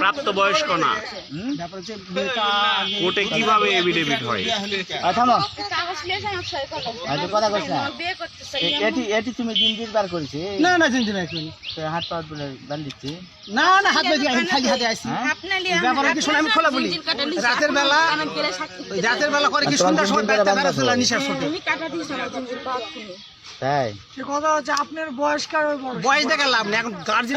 প্রাপ্ত বয়স্ক না কোর্টে কীভাবে এভিডেভিট হয় কথা এটি এটি তুমি জিঞ্জির বার করেছি না না হাত পা বলে বান্ধিচ্ছি না না হাত বেঁধে আসি খালি হাতে আসি? ব্যাপার কি শোনো, আমি খোলা বলি। রাতের বেলা রাতের বেলা করে কি সন্ধ্যার সময় বেড়াতে। আমি বাদ তাই? সে কথা হচ্ছে আপনার বয়স কার বয়স দেখে লাভ নেই গার্জেন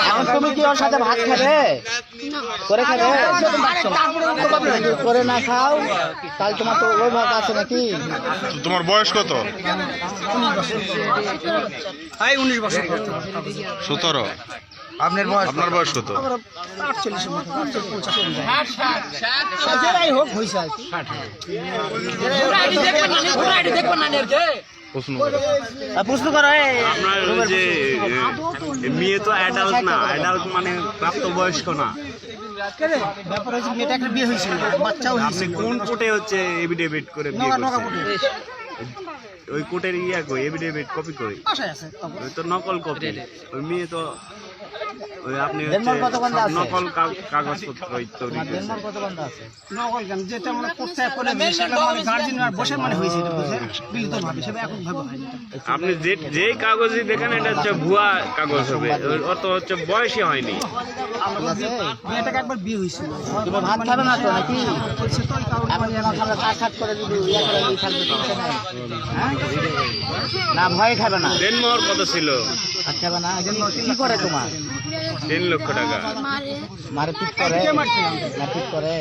এখন তুমি কি ওর সাথে ভাত খাবে? করে খাবে? করে না খাও তাহলে তোমার তো ওই ভাত আছে নাকি? তোমার বয়স কত? উনিশ বছর। সতেরো। আপনার বয়স আপনার বয়স কত? আটচল্লিশের মতো আটচল্লিশ পঞ্চাশের মতো। যেটাই হোক হয়েছে আর কি। প্রশ্ন করো। আর প্রশ্ন করো এই আপনার যে মেয়ে তো অ্যাডাল্ট না। অ্যাডাল্ট মানে প্রাপ্ত বয়স্ক না। ব্যাপার হচ্ছে মেয়েটা একটা বিয়ে হয়েছিল বাচ্চাও আপনি কোন কোর্টে হচ্ছে এভিডেভিট করে বিয়ে কোটে ওই কোর্টের ইয়া কই এভিডেভিট কপি আছে ওই তো নকল কপি ওই মেয়ে তো ওই আপনি? নকল কাগজপত্র তৈরি আছে? নকল যেটা মানে করতে করে মানে গার্জেন বসে মানে হয়েছে এটা বুঝে? মিলিত ভাবে সেটা এখন ভাবে হয় আপনি যে যে কাগজই দেখেন এটা হচ্ছে ভুয়া কাগজ হবে। ওর- ওর তো হচ্ছে বয়সই হয়নি। মেয়েটাকে একবার বিয়ে হয়েছিল। ভাত খাবে না তো নাকি? ইয়া হ্যাঁ? না ভয় খাবে না। দেনমোহর কত ছিল? খাবে না? কি করে তোমার? তিন লক্ষ টাকা। মারে মারপিট করে মারপিট করে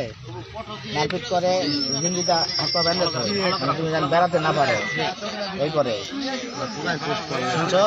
মারপিট করে, জিন্দিদা হাত পা বেঁধে তো মানে তুমি যেন বেড়াতে না পারে, এই করে। শুনছো?